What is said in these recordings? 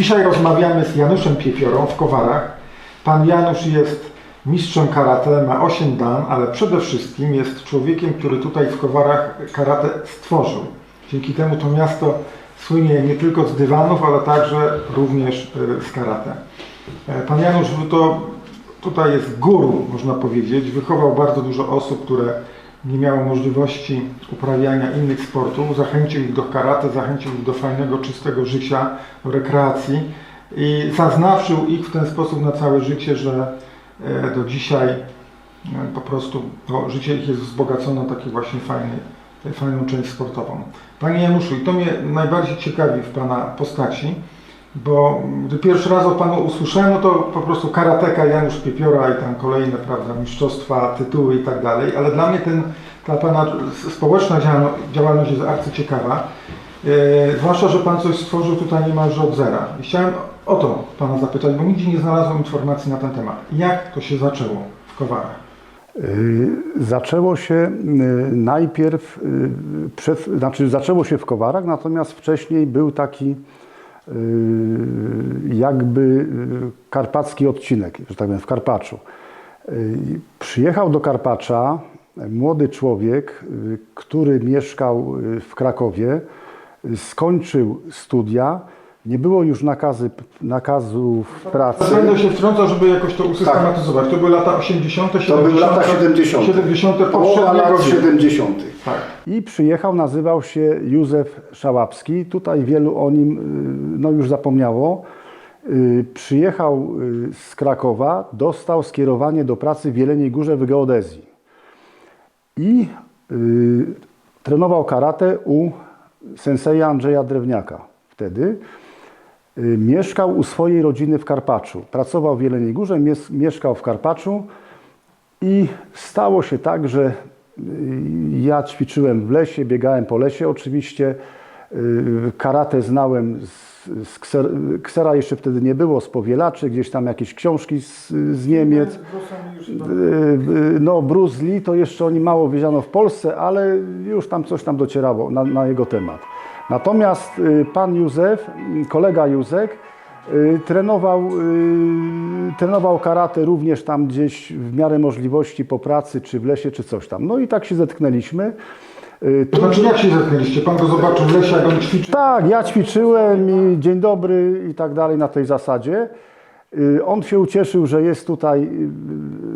Dzisiaj rozmawiamy z Januszem Piepiorą w Kowarach. Pan Janusz jest mistrzem karate, ma 8 dan, ale przede wszystkim jest człowiekiem, który tutaj w Kowarach karate stworzył. Dzięki temu to miasto słynie nie tylko z dywanów, ale także również y, z karate. E, Pan Janusz to tutaj jest guru, można powiedzieć. Wychował bardzo dużo osób, które nie miało możliwości uprawiania innych sportów. Zachęcił ich do karate, zachęcił ich do fajnego, czystego życia, rekreacji i zaznaczył ich w ten sposób na całe życie, że e, do dzisiaj e, po prostu to życie ich jest wzbogacone o takie właśnie fajny, fajną część sportową. Panie Januszu, i to mnie najbardziej ciekawi w Pana postaci, bo gdy pierwszy raz o Panu usłyszałem, no to po prostu karateka Janusz Piepiora i tam kolejne, prawda, mistrzostwa, tytuły i tak dalej, ale dla mnie ten, ta Pana społeczna działalno- działalność jest arcyciekawa, e, zwłaszcza, że Pan coś stworzył tutaj niemalże od zera. I chciałem o to Pana zapytać, bo nigdzie nie znalazłem informacji na ten temat. Jak to się zaczęło w Kowarach? Y, Zaczęło się y, najpierw, znaczy zaczęło się w Kowarach, natomiast wcześniej był taki jakby y, karpacki odcinek, że tak powiem, w Karpaczu. Y, Przyjechał do Karpacza młody człowiek, który mieszkał w Krakowie, skończył studia, nie było już nakazy, nakazów pracy. Będę się wtrącał, żeby jakoś to usystematyzować. To były lata 80., 70., To były lata 70. 70. Połowa lat wieku. 70. Tak. I przyjechał, nazywał się Józef Szałapski. Tutaj wielu o nim y, no, już zapomniało. Y, Przyjechał y, z Krakowa, dostał skierowanie do pracy w Jeleniej Górze w geodezji. I y, trenował karate u senseja Andrzeja Drewniaka wtedy. Y, Mieszkał u swojej rodziny w Karpaczu. Pracował w Jeleniej Górze, mies- mieszkał w Karpaczu. I stało się tak, że y, ja ćwiczyłem w lesie, biegałem po lesie oczywiście. Y, Karate znałem z, z kser, ksera jeszcze wtedy nie było, z powielaczy, gdzieś tam jakieś książki z, z Niemiec. No, Bruce Lee to jeszcze oni mało wiedziano w Polsce, ale już tam coś tam docierało na, na jego temat. Natomiast y, pan Józef, y, kolega Józek, y, trenował, trenował karate również tam gdzieś w miarę możliwości po pracy, czy w lesie, czy coś tam. No i tak się zetknęliśmy. To znaczy jak się zetknęliście? Pan go zobaczył w lesie, jak on ćwiczył? tak, ja ćwiczyłem i dzień dobry i tak dalej na tej zasadzie. On się ucieszył, że jest tutaj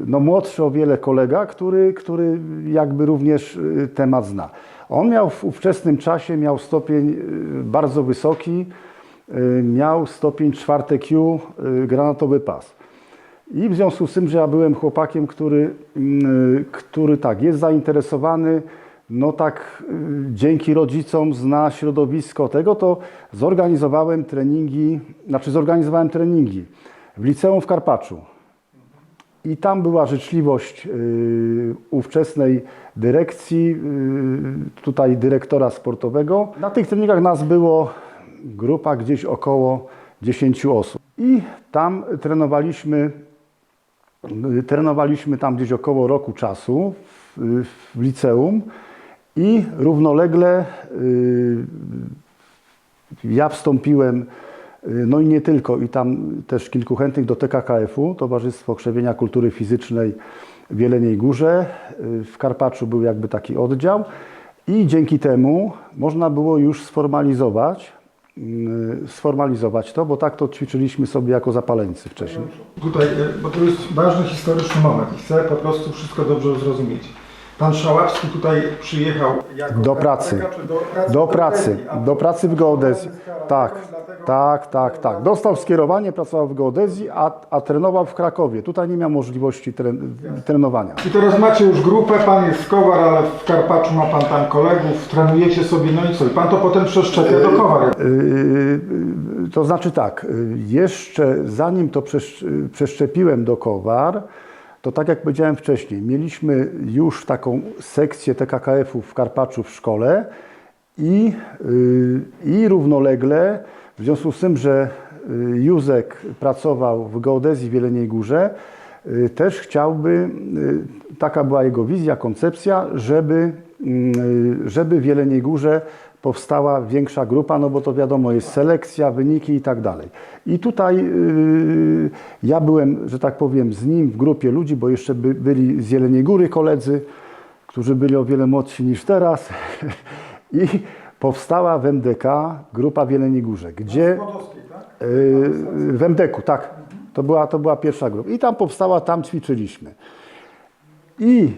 no, młodszy o wiele kolega, który, który jakby również temat zna. On miał w ówczesnym czasie miał stopień y, bardzo wysoki, y, miał stopień czwarte Q, y, granatowy pas. I w związku z tym, że ja byłem chłopakiem, który, mm, który tak, jest zainteresowany, no tak dzięki rodzicom zna środowisko tego, to zorganizowałem treningi, znaczy zorganizowałem treningi w liceum w Karpaczu. I tam była życzliwość y, ówczesnej dyrekcji, y, tutaj dyrektora sportowego. Na tych treningach nas było grupa gdzieś około 10 osób. I tam trenowaliśmy, y, trenowaliśmy tam gdzieś około roku czasu w, w liceum i równolegle ja wstąpiłem, no i nie tylko, i tam też kilku chętnych do TKKF-u, Towarzystwo Krzewienia Kultury Fizycznej w Jeleniej Górze. Y, W Karpaczu był jakby taki oddział i dzięki temu można było już sformalizować, y, sformalizować to, bo tak to ćwiczyliśmy sobie jako zapaleńcy wcześniej. Tutaj, bo to jest ważny historyczny moment i chcę po prostu wszystko dobrze zrozumieć. Pan Szałapski tutaj przyjechał jako Do pracy. czy do pracy, Do pracy, geodezji? A do pracy w geodezji. Tak, dlatego- tak, tak, tak. Dostał skierowanie, pracował w geodezji, a, a trenował w Krakowie. Tutaj nie miał możliwości tren, trenowania. I teraz macie już grupę, pan jest Kowar, ale w Karpaczu ma pan tam kolegów, trenujecie sobie, no i co? I pan to potem przeszczepia do Kowar. Yy, To znaczy tak, yy, jeszcze zanim to przesz- yy, przeszczepiłem do Kowar, to tak jak powiedziałem wcześniej, mieliśmy już taką sekcję TKKF-u w Karpaczu w szkole i, yy, i równolegle, w związku z tym, że yy, Józek pracował w geodezji w Jeleniej Górze, yy, też chciałby, taka była jego wizja, koncepcja, żeby żeby w Jeleniej Górze powstała większa grupa, no bo to wiadomo, jest selekcja, wyniki i tak dalej. I tutaj yy, ja byłem, że tak powiem, z nim w grupie ludzi, bo jeszcze by, byli z Jeleniej Góry koledzy, którzy byli o wiele młodsi niż teraz. I powstała w MDK grupa w Jeleniej Górze, gdzie yy, w MDK-u, tak. To była, to była pierwsza grupa. I tam powstała, tam ćwiczyliśmy. I,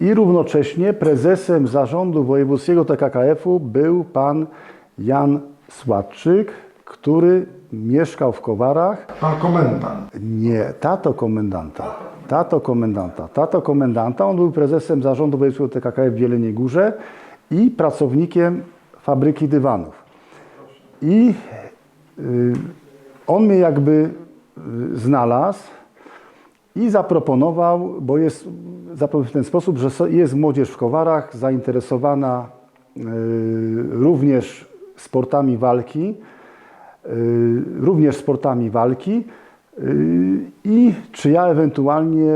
I równocześnie prezesem zarządu wojewódzkiego TKKF-u był pan Jan Sładczyk, który mieszkał w Kowarach. Pan komendant. Nie, tato komendanta. Tato komendanta. Tato komendanta, on był prezesem zarządu wojewódzkiego TKKF w Jeleniej Górze i pracownikiem fabryki dywanów. I y, on mnie jakby y, znalazł i zaproponował, bo jest zaproponował w ten sposób, że jest młodzież w Kowarach zainteresowana y, również sportami walki, y, również sportami walki y, i czy ja ewentualnie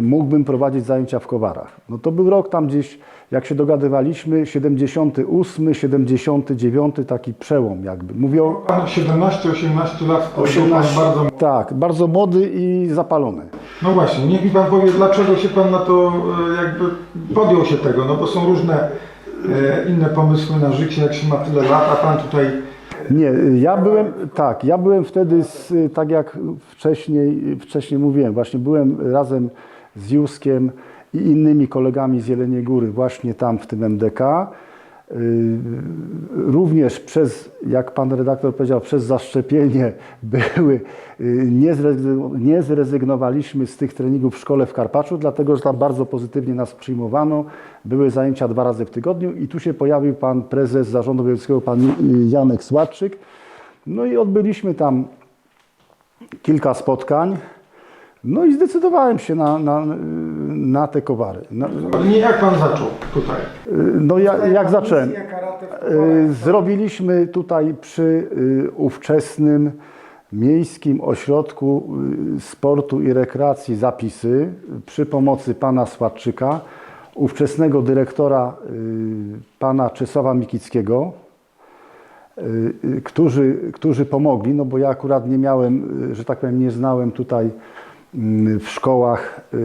mógłbym prowadzić zajęcia w Kowarach. No to był rok tam gdzieś, jak się dogadywaliśmy, 78, 79, taki przełom jakby. Mówię o Pan 17-18 lat, to był 18, pan bardzo... tak, bardzo młody i zapalony. No właśnie, niech mi Pan powie, dlaczego się Pan na to e, jakby podjął się tego, no bo są różne e, inne pomysły na życie, jak się ma tyle lat, a Pan tutaj... Nie, ja byłem, tak, ja byłem wtedy, z, tak jak wcześniej, wcześniej mówiłem, właśnie byłem razem z Juskiem i innymi kolegami z Jeleniej Góry właśnie tam w tym MDK. Yy, Również przez, jak pan redaktor powiedział, przez zaszczepienie były, yy, nie, zrezygn- nie zrezygnowaliśmy z tych treningów w szkole w Karpaczu, dlatego że tam bardzo pozytywnie nas przyjmowano. Były zajęcia dwa razy w tygodniu i tu się pojawił pan prezes zarządu wojewódzkiego, pan Janek Sładczyk. No i odbyliśmy tam kilka spotkań. No i zdecydowałem się na, na, na te kowary. Na, Ale nie jak Pan zaczął tutaj? no ja, jak zacząłem? Y, Zrobiliśmy tutaj przy y, ówczesnym Miejskim Ośrodku y, Sportu i Rekreacji zapisy przy pomocy pana Sładczyka, ówczesnego dyrektora y, pana Czesława Mikickiego, y, y, którzy, którzy pomogli, no bo ja akurat nie miałem, y, że tak powiem, nie znałem tutaj w szkołach, y,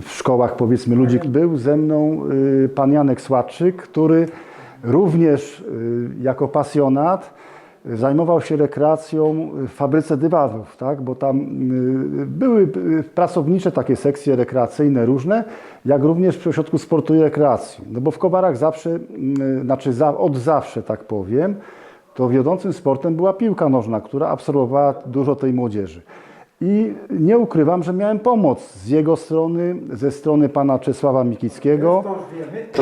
w szkołach powiedzmy ludzi. Był ze mną y, pan Janek Sładczyk, który również y, jako pasjonat zajmował się rekreacją w fabryce dywanów, tak? bo tam były pracownicze takie sekcje rekreacyjne różne, jak również przy ośrodku sportu i rekreacji. No bo w Kowarach zawsze, znaczy od zawsze tak powiem, to wiodącym sportem była piłka nożna, która absorbowała dużo tej młodzieży. I nie ukrywam, że miałem pomoc z jego strony, ze strony pana Czesława Mikickiego.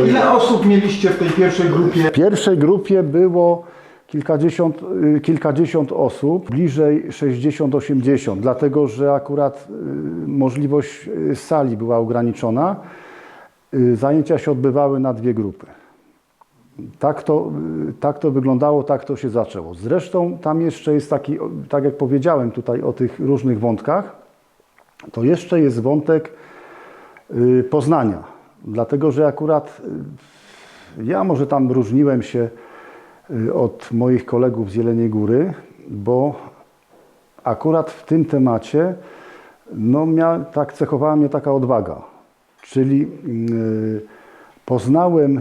Ile osób mieliście w tej pierwszej grupie? W pierwszej grupie było kilkadziesiąt, y, kilkadziesiąt osób, bliżej 60-80, dlatego że akurat y, możliwość y, sali była ograniczona. Zajęcia się odbywały na dwie grupy. Tak to, tak to wyglądało, tak to się zaczęło. Zresztą tam jeszcze jest taki, tak jak powiedziałem tutaj o tych różnych wątkach, to jeszcze jest wątek y, Poznania. Dlatego, że akurat y, ja może tam różniłem się y, od moich kolegów z Jeleniej Góry, bo akurat w tym temacie no, mia, tak cechowała mnie taka odwaga. Czyli poznałem,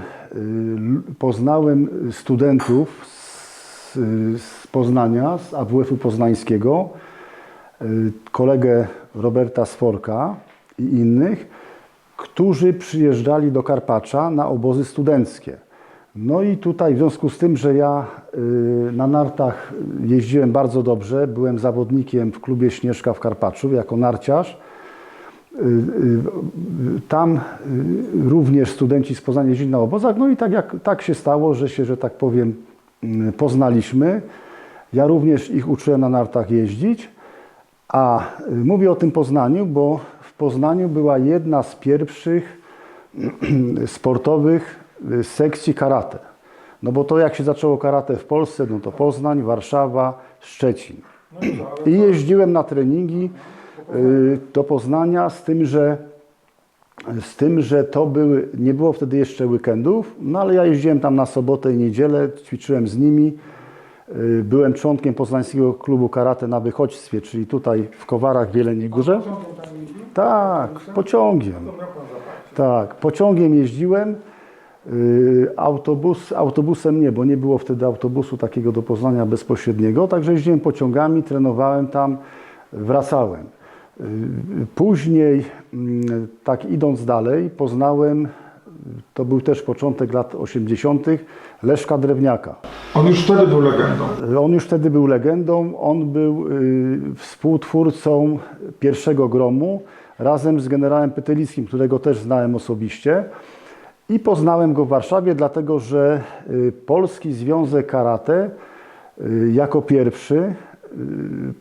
poznałem studentów z, z Poznania, z AWF-u poznańskiego, y, kolegę Roberta Sworka i innych, którzy przyjeżdżali do Karpacza na obozy studenckie. No i tutaj w związku z tym, że ja y, na nartach jeździłem bardzo dobrze, byłem zawodnikiem w klubie Śnieżka w Karpaczu jako narciarz, y, y, tam y, również studenci z Poznania jeździli na obozach, no i tak, jak, tak się stało, że się, że tak powiem, y, poznaliśmy. Ja również ich uczyłem na nartach jeździć, a y, mówię o tym Poznaniu, bo w Poznaniu była jedna z pierwszych sportowych y, sekcji karate. No bo to jak się zaczęło karate w Polsce, no to Poznań, Warszawa, Szczecin. I jeździłem na treningi y, do Poznania z tym, że Z tym, że to były, nie było wtedy jeszcze weekendów, no ale ja jeździłem tam na sobotę i niedzielę, ćwiczyłem z nimi. Y, Byłem członkiem Poznańskiego Klubu Karate na Wychodźstwie, czyli tutaj w Kowarach w Jeleniej Górze. Tak, pociągiem. Tak, pociągiem jeździłem. y, Autobus, autobusem nie, bo nie było wtedy autobusu takiego do Poznania bezpośredniego, także jeździłem pociągami, trenowałem tam, wracałem. Później, mm, tak idąc dalej, poznałem, to był też początek lat 80., Leszka Drewniaka. On już wtedy był legendą. On już wtedy był legendą, on był y, współtwórcą pierwszego gromu razem z generałem Pytelickim, którego też znałem osobiście. I poznałem go w Warszawie, dlatego że y, Polski Związek Karate y, jako pierwszy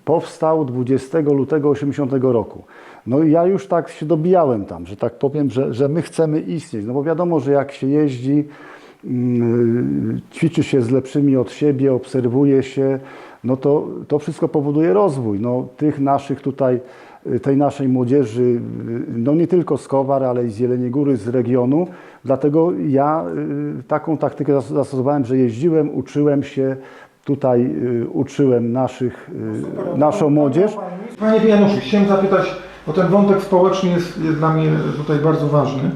powstał 20 lutego 80 roku. No i ja już tak się dobijałem tam, że tak powiem, że, że my chcemy istnieć. No bo wiadomo, że jak się jeździ, mm, ćwiczy się z lepszymi od siebie, obserwuje się, no to, to wszystko powoduje rozwój. No, tych naszych tutaj, tej naszej młodzieży, no nie tylko z Kowar, ale i z Jeleniej Góry, z regionu. Dlatego ja y, taką taktykę zas- zastosowałem, że jeździłem, uczyłem się, tutaj y, uczyłem naszych, y, naszą młodzież. Panie Januszu, chciałem zapytać, bo ten wątek społeczny jest, jest dla mnie tutaj bardzo ważny.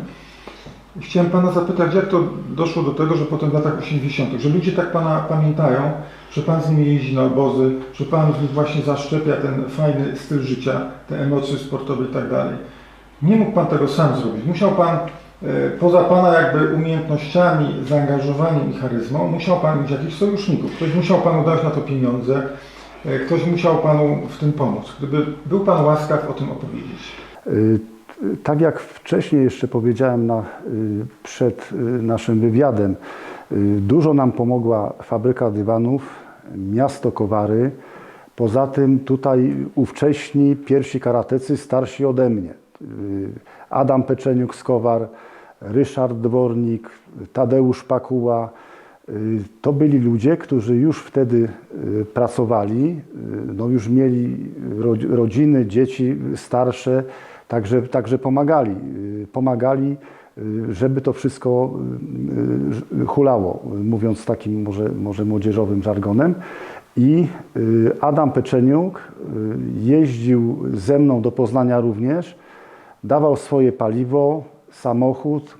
Chciałem Pana zapytać, jak to doszło do tego, że potem w latach 80., że ludzie tak Pana pamiętają, że Pan z nimi jeździ na obozy, że Pan z nich właśnie zaszczepia ten fajny styl życia, te emocje sportowe i tak dalej. Nie mógł Pan tego sam zrobić. Musiał Pan, poza Pana jakby umiejętnościami, zaangażowaniem i charyzmą, musiał Pan mieć jakichś sojuszników. Ktoś musiał Panu dać na to pieniądze, e, ktoś musiał Panu w tym pomóc. Gdyby był Pan łaskaw o tym opowiedzieć. Y, Tak jak wcześniej jeszcze powiedziałem na, przed naszym wywiadem, dużo nam pomogła fabryka dywanów, miasto Kowary. Poza tym tutaj ówcześni pierwsi karatecy starsi ode mnie. Adam Peczeniuk z Kowar, Ryszard Dwornik, Tadeusz Pakuła. Y, To byli ludzie, którzy już wtedy y, pracowali, y, no już mieli ro- rodziny, dzieci starsze, także, także pomagali. Pomagali, żeby to wszystko hulało, mówiąc takim może, może młodzieżowym żargonem. I Adam Peczeniuk jeździł ze mną do Poznania również, dawał swoje paliwo, samochód,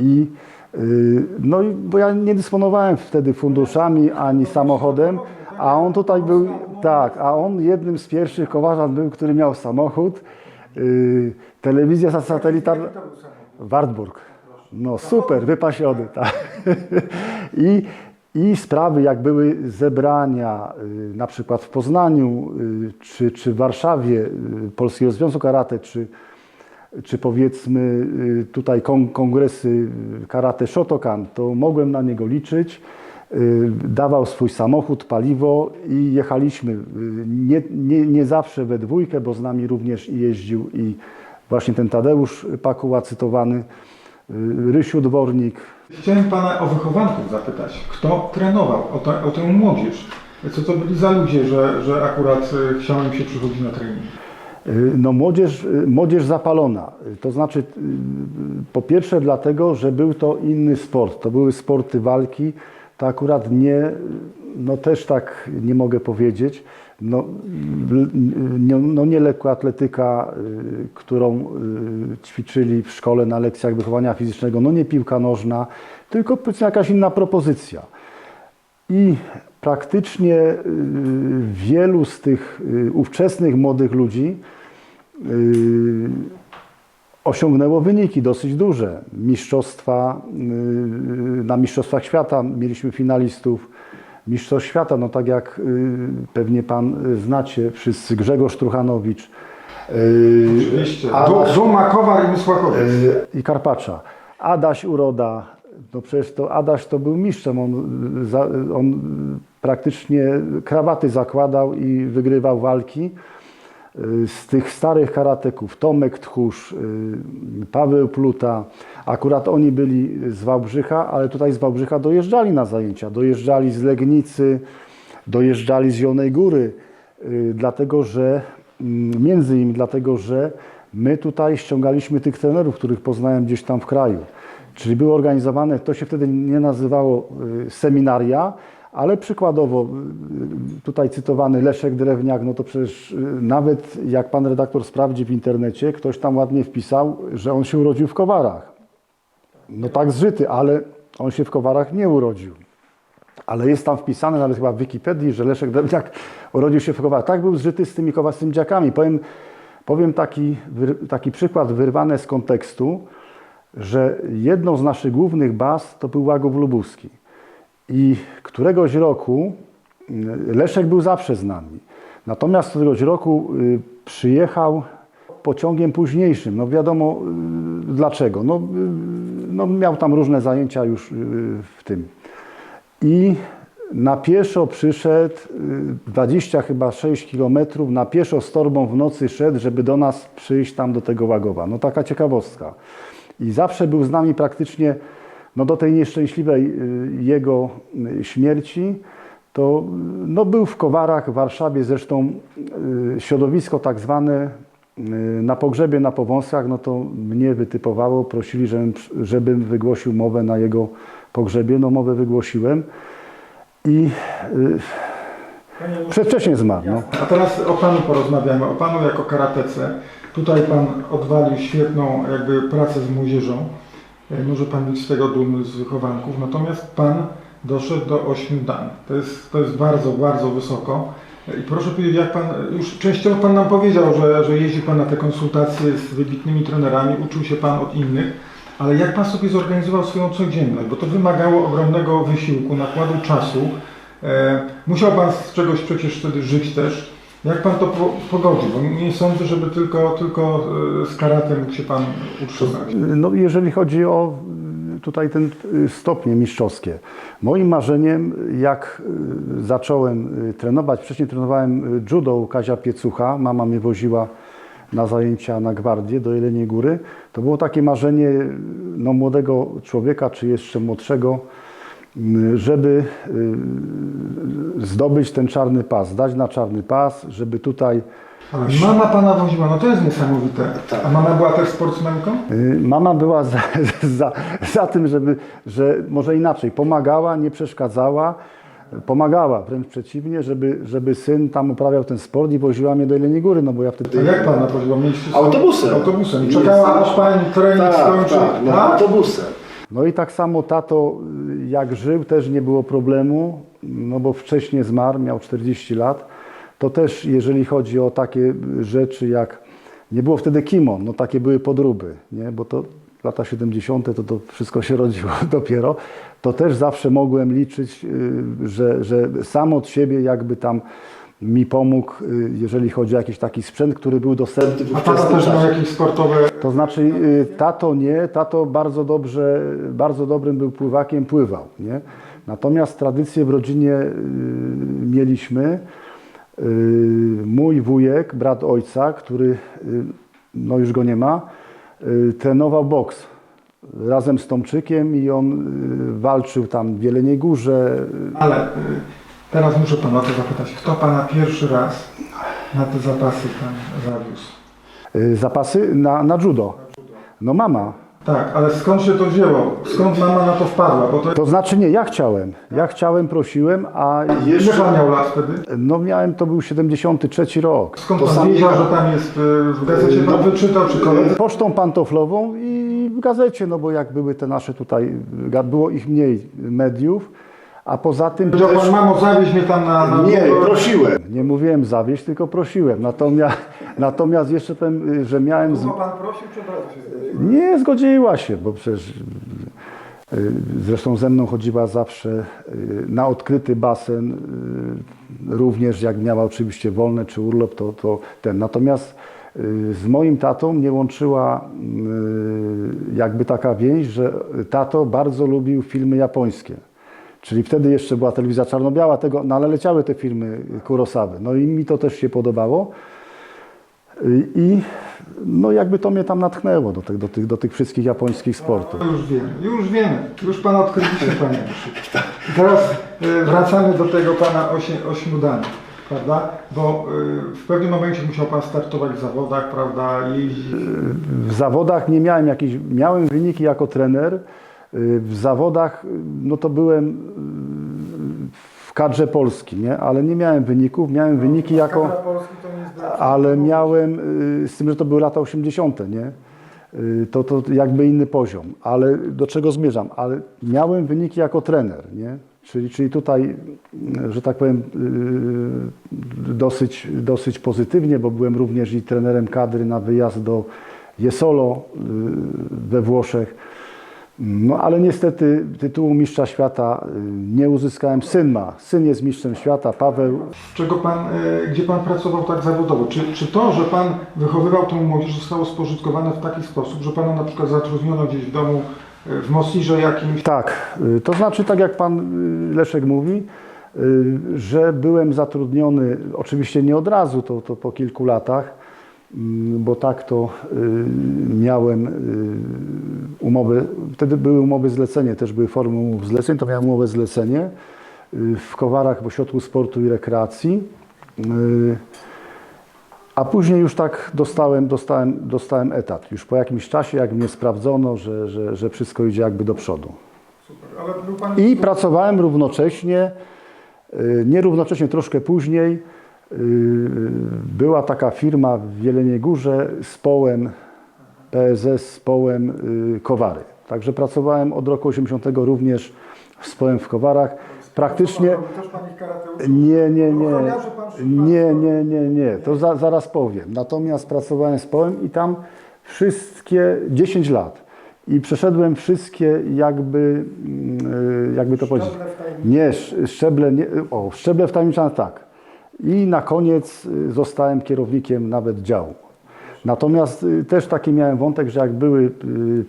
i y, no bo ja nie dysponowałem wtedy funduszami ani samochodem, a on tutaj był, tak, a on jednym z pierwszych kowarzan był, który miał samochód, y, telewizja satelitarna, Wartburg. No super, wypasiony, tak. I, I sprawy, jak były zebrania, y, na przykład w Poznaniu, czy, czy w Warszawie Polskiego Związku Karate, czy, czy powiedzmy y, tutaj kon- kongresy y, karate Shotokan, to mogłem na niego liczyć. Y, Dawał swój samochód, paliwo i jechaliśmy. Nie, nie, nie zawsze we dwójkę, bo z nami również jeździł i właśnie ten Tadeusz Pakuła cytowany, Rysiu Dwornik, Chciałem Pana o wychowanków zapytać. Kto trenował o, te, o tę młodzież? Co to byli za ludzie, że, że akurat chciałem się przychodzić na trening? Y, No młodzież, y, młodzież zapalona. Y, To znaczy, po pierwsze dlatego, że był to inny sport. To były sporty walki. To akurat nie, no też tak nie mogę powiedzieć, no, no nie lekkoatletyka, którą ćwiczyli w szkole na lekcjach wychowania fizycznego, no nie piłka nożna, tylko jakaś inna propozycja. I praktycznie y, wielu z tych y, ówczesnych młodych ludzi y, osiągnęło wyniki dosyć duże. Mistrzostwa, na Mistrzostwach Świata mieliśmy finalistów. Mistrzostw Świata, no tak jak pewnie Pan znacie wszyscy, Grzegorz Truchanowicz. Oczywiście. Adaś- Duma, Kowar i Mysłakowiec. I Karpacza. Adaś Uroda, no przecież to Adaś to był mistrzem, on, on praktycznie krawaty zakładał i wygrywał walki. Y, Z tych starych karateków Tomek Tchórz, y, Paweł Pluta, akurat oni byli z Wałbrzycha, ale tutaj z Wałbrzycha dojeżdżali na zajęcia, dojeżdżali z Legnicy, dojeżdżali z Zielonej Góry, y, dlatego że, mm, między innymi dlatego, że My tutaj ściągaliśmy tych trenerów, których poznałem gdzieś tam w kraju. Czyli były organizowane, to się wtedy nie nazywało seminaria, ale przykładowo y, tutaj cytowany Leszek Drewniak, no to przecież y, nawet jak pan redaktor sprawdzi w internecie, ktoś tam ładnie wpisał, że on się urodził w Kowarach. No tak zżyty, ale on się w Kowarach nie urodził. Ale jest tam wpisane nawet chyba w Wikipedii, że Leszek Drewniak urodził się w Kowarach. Tak był zżyty z tymi kowastymi dziakami. Powiem, powiem taki, taki przykład wyrwany z kontekstu, że jedną z naszych głównych baz to był Łagów Lubuski. I któregoś roku y, Leszek był zawsze z nami. Natomiast któregoś roku y, przyjechał pociągiem późniejszym. No wiadomo y, dlaczego. No, no miał tam różne zajęcia już w tym. I na pieszo przyszedł, y, 20 chyba 6 kilometrów, na pieszo z torbą w nocy szedł, żeby do nas przyjść tam do tego Łagowa. No taka ciekawostka. I zawsze był z nami praktycznie, no do tej nieszczęśliwej y, jego y, śmierci, to y, no był w Kowarach, w Warszawie zresztą środowisko tak zwane na pogrzebie na Powązkach, no to mnie wytypowało, prosili, żebym, żebym wygłosił mowę na jego pogrzebie. No mowę wygłosiłem i przedwcześnie zmarł. No. A teraz o Panu porozmawiamy, o Panu jako karatece. Tutaj Pan odwalił świetną jakby pracę z młodzieżą. E, Może Pan być z tego dumny, z wychowanków. Natomiast Pan doszedł do 8 dan. To jest, to jest bardzo, bardzo wysoko. E, I proszę powiedzieć, jak Pan, już częściowo Pan nam powiedział, że, że jeździł Pan na te konsultacje z wybitnymi trenerami, uczył się Pan od innych, ale jak Pan sobie zorganizował swoją codzienność? Bo to wymagało ogromnego wysiłku, nakładu czasu. E, musiał Pan z czegoś przecież wtedy żyć też. Jak Pan to po, pogodził? Bo nie sądzę, żeby tylko, tylko e, z karatem mógł się Pan utrzymać. No, jeżeli chodzi o y, tutaj ten y, stopnie mistrzowskie. Moim marzeniem, jak zacząłem trenować, wcześniej trenowałem judo u Kazia Piecucha, mama mnie woziła na zajęcia na gwardię do Jeleniej Góry. To było takie marzenie no, młodego człowieka, czy jeszcze młodszego, żeby y, zdobyć ten czarny pas, dać na czarny pas, żeby tutaj Ale mama Pana woziła, no to jest niesamowite. A mama była też sportsmenką? Y, Mama była za, za, za tym, żeby, że może inaczej, pomagała, nie przeszkadzała, pomagała, wręcz przeciwnie, żeby, żeby syn tam uprawiał ten sport i woziła mnie do Jeleniej Góry, no bo ja wtedy... A jak Pana woziła? Mieliście Autobusem. Autobusem. I Czekała aż Pani trening Tak, skończy? tak, no, Tak? autobusem. No i tak samo tato, jak żył, też nie było problemu, no bo wcześniej zmarł, miał 40 lat. To też, jeżeli chodzi o takie rzeczy jak, nie było wtedy kimon, no takie były podróby, nie? bo to lata 70. to to wszystko się rodziło dopiero, to też zawsze mogłem liczyć, y, że, że sam od siebie jakby tam mi pomógł, y, jeżeli chodzi o jakiś taki sprzęt, który był dostępny A Tata ówczesnym też miał jakieś sportowe... To znaczy y, tato nie, tato bardzo dobrze, bardzo dobrym był pływakiem, pływał, nie? Natomiast tradycję w rodzinie y, mieliśmy. Mój wujek, brat ojca, który, no już go nie ma, trenował boks razem z Tomczykiem i on walczył tam w Jeleniej Górze. Ale teraz muszę Pana o to zapytać. Kto Pana pierwszy raz na te zapasy tam zawiózł? Y, Zapasy na, na judo. No mama. Tak, ale skąd się to wzięło? Skąd mama na to wpadła? Bo to... To znaczy nie, ja chciałem. Ja chciałem, prosiłem, a Ile Pan miał lat wtedy? No miałem, to był 73 rok. Skąd To Pan sam wiedział, że tam jest y, w gazecie? Pan wyczytał czy koledzy? Pocztą pantoflową i w gazecie, no bo jak były te nasze tutaj, ga- było ich mniej mediów, a poza tym Powiedział Pan, mamo, zawieź mnie tam na... na Nie, prosiłem. nie mówiłem zawieść, tylko prosiłem. Natomiast, natomiast jeszcze powiem, że miałem... Z... Długo Pan prosił, czy od razu się zgodził? Nie zgodziła się, bo przecież y, zresztą ze mną chodziła zawsze y, na odkryty basen, y, również jak miała oczywiście wolne czy urlop, to, to ten. Natomiast y, z moim tatą mnie łączyła y, jakby taka więź, że tato bardzo lubił filmy japońskie. Czyli wtedy jeszcze była telewizja czarno-biała, tego, no ale leciały te filmy Kurosawy. No i mi to też się podobało. I no jakby to mnie tam natchnęło do tych, do tych, do tych wszystkich japońskich sportów. Już wiemy, już wiemy. Już Pana odkryliśmy, Panie. I teraz y, wracamy do tego Pana osie, ośmiu danych. prawda? Bo y, w pewnym momencie musiał Pan startować w zawodach, prawda? Jeździć. W zawodach nie miałem jakichś, miałem wyniki jako trener. Y, W zawodach, y, no to byłem y, w kadrze Polski, nie? Ale nie miałem wyników, miałem wyniki jako, Polski to nie jest dla- ale miałem, z tym, że to były lata 80., nie? To, to jakby inny poziom, ale do czego zmierzam? Ale miałem wyniki jako trener, nie? Czyli, czyli tutaj, że tak powiem, dosyć, dosyć pozytywnie, bo byłem również i trenerem kadry na wyjazd do Jesolo we Włoszech. No ale niestety tytułu mistrza świata y, nie uzyskałem. Syn ma, syn jest mistrzem świata, Paweł. Czego pan, e, gdzie Pan pracował tak zawodowo? Czy, czy to, że Pan wychowywał tę młodzież zostało spożytkowane w taki sposób, że Pana na przykład zatrudniono gdzieś w domu e, w Mosirze jakimś? Tak, y, to znaczy tak jak pan y, Leszek mówi, y, że byłem zatrudniony, oczywiście nie od razu, to, to po kilku latach, bo tak to y, miałem y, umowy, wtedy były umowy zlecenie, też były formy umów zleceń, to miałem umowę zlecenie y, w Kowarach w Ośrodku Sportu i Rekreacji. A później już tak dostałem, dostałem, dostałem etat. Już po jakimś czasie, jak mnie sprawdzono, że, że, że wszystko idzie jakby do przodu. Super. I pracowałem równocześnie, y, nie równocześnie, troszkę później. Y, Była taka firma w Jeleniej Górze z połem, PSS z połem y, Kowary. Także pracowałem od roku 80 również z połem w Kowarach. Praktycznie nie, nie, nie. Nie, nie, nie, nie. To za, zaraz powiem. Natomiast pracowałem z połem i tam wszystkie 10 lat. I przeszedłem wszystkie jakby, mm, jakby to powiedzieć. Nie, sz- szczeble, nie, o, szczeble wtajemniczane tak. I na koniec y, zostałem kierownikiem nawet działu. Natomiast y, też taki miałem wątek, że jak były y,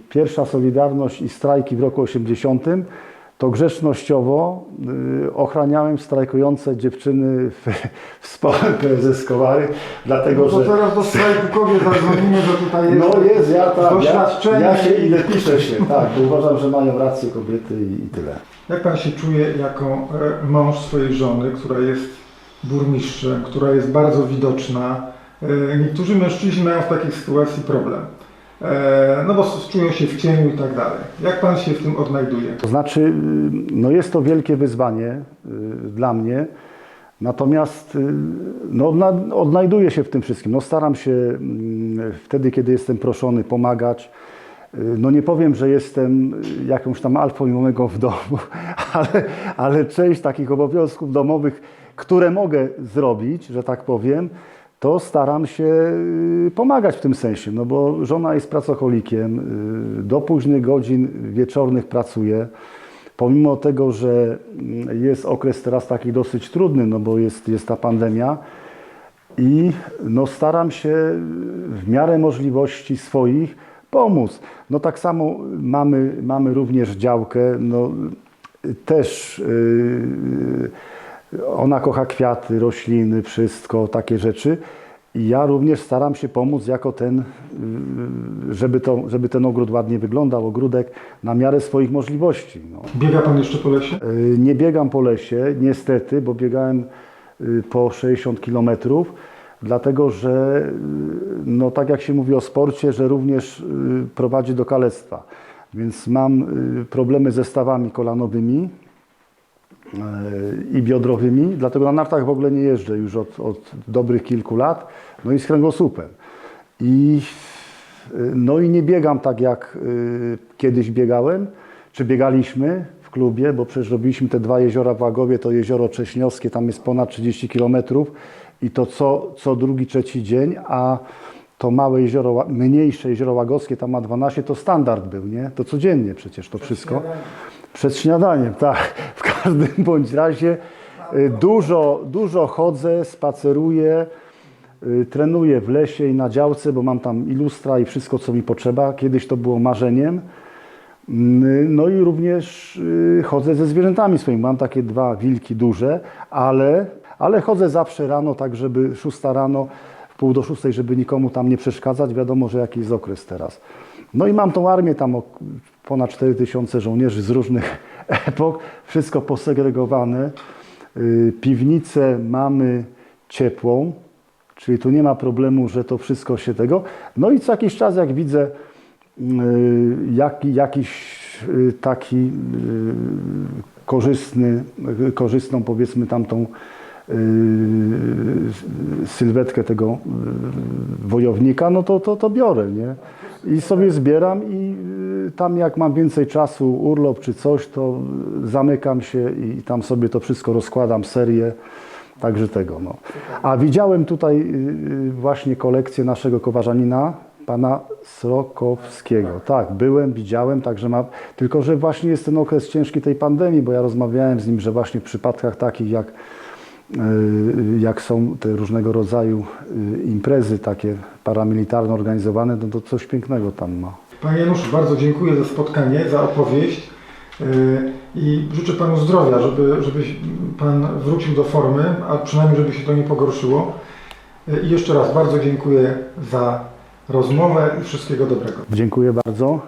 pierwsza Solidarność i strajki w roku 80, to grzecznościowo ochraniałem strajkujące dziewczyny w, w spole PSS Kowary, dlatego No to że... teraz do strajkukowie zadzwonimy, że tutaj jest... No jest, ja tam, ja, Doświadczenie. ja się ile piszę się, tak, bo uważam, że mają rację kobiety i, i tyle. Jak Pan się czuje jako e, mąż swojej żony, która jest burmistrzem, która jest bardzo widoczna? E, Niektórzy mężczyźni mają w takiej sytuacji problem. E, No bo czują się w cieniu i tak dalej. Jak Pan się w tym odnajduje? To znaczy, y, no jest to wielkie wyzwanie y, dla mnie, natomiast y, no, odna- odnajduję się w tym wszystkim. No, staram się mm, wtedy, kiedy jestem proszony, pomagać. No nie powiem, że jestem jakąś tam alfą i omegą w domu, ale, ale część takich obowiązków domowych, które mogę zrobić, że tak powiem, to staram się y, pomagać w tym sensie, no bo żona jest pracocholikiem, y, do późnych godzin wieczornych pracuje. Pomimo tego, że mm, jest okres teraz taki dosyć trudny, no bo jest, jest ta pandemia i no staram się w miarę możliwości swoich pomóc. No tak samo mamy, mamy również działkę, no też yy, ona kocha kwiaty, rośliny, wszystko, takie rzeczy. I ja również staram się pomóc jako ten, yy, żeby, to, żeby ten ogród ładnie wyglądał, ogródek na miarę swoich możliwości. No. Biega Pan jeszcze po lesie? Y, Nie biegam po lesie, niestety, bo biegałem y, po 60 km, dlatego że, y, no tak jak się mówi o sporcie, że również y, prowadzi do kalectwa. Więc mam y, problemy ze stawami kolanowymi y, i biodrowymi, dlatego na nartach w ogóle nie jeżdżę już od, od dobrych kilku lat, no i z kręgosłupem. I no i nie biegam tak jak y, kiedyś biegałem, czy biegaliśmy w klubie, bo przecież robiliśmy te dwa jeziora w Łagowie, to jezioro Cześniowskie, tam jest ponad 30 km i to co, co drugi, trzeci dzień, a to małe jezioro, mniejsze jezioro Łagowskie, tam ma 12, to standard był, nie? To codziennie przecież to wszystko. Przed śniadaniem, tak. Każdym bądź razie y, dużo, dużo chodzę, spaceruję, y, trenuję w lesie i na działce, bo mam tam i lustra i wszystko, co mi potrzeba. Kiedyś to było marzeniem. Mm, No i również y, chodzę ze zwierzętami swoimi. Mam takie dwa wilki duże, ale, ale chodzę zawsze rano, tak żeby 6 rano, w pół do szóstej, żeby nikomu tam nie przeszkadzać. Wiadomo, że jakiś jest okres teraz. No i mam tą armię tam ponad 4 tysiące żołnierzy z różnych epok, wszystko posegregowane. Y, Piwnice mamy ciepłą, czyli tu nie ma problemu, że to wszystko się tego. No i co jakiś czas, jak widzę y, jak, jakiś y, taki korzystny, korzystną powiedzmy tamtą sylwetkę tego y, wojownika, no to, to, to biorę, nie? I sobie zbieram i y, tam jak mam więcej czasu, urlop czy coś, to zamykam się i tam sobie to wszystko rozkładam, serię, także tego, no. A widziałem tutaj y, y, właśnie kolekcję naszego kowarzanina, pana Srokowskiego. Tak, byłem, widziałem, także ma, tylko że właśnie jest ten okres ciężki tej pandemii, bo ja rozmawiałem z nim, że właśnie w przypadkach takich jak y, jak są te różnego rodzaju y, imprezy takie paramilitarne organizowane, no to coś pięknego tam ma. Panie Januszu, bardzo dziękuję za spotkanie, za opowieść yy, i życzę Panu zdrowia, żeby, żeby Pan wrócił do formy, a przynajmniej żeby się to nie pogorszyło. I jeszcze raz bardzo dziękuję za rozmowę i wszystkiego dobrego. Dziękuję bardzo.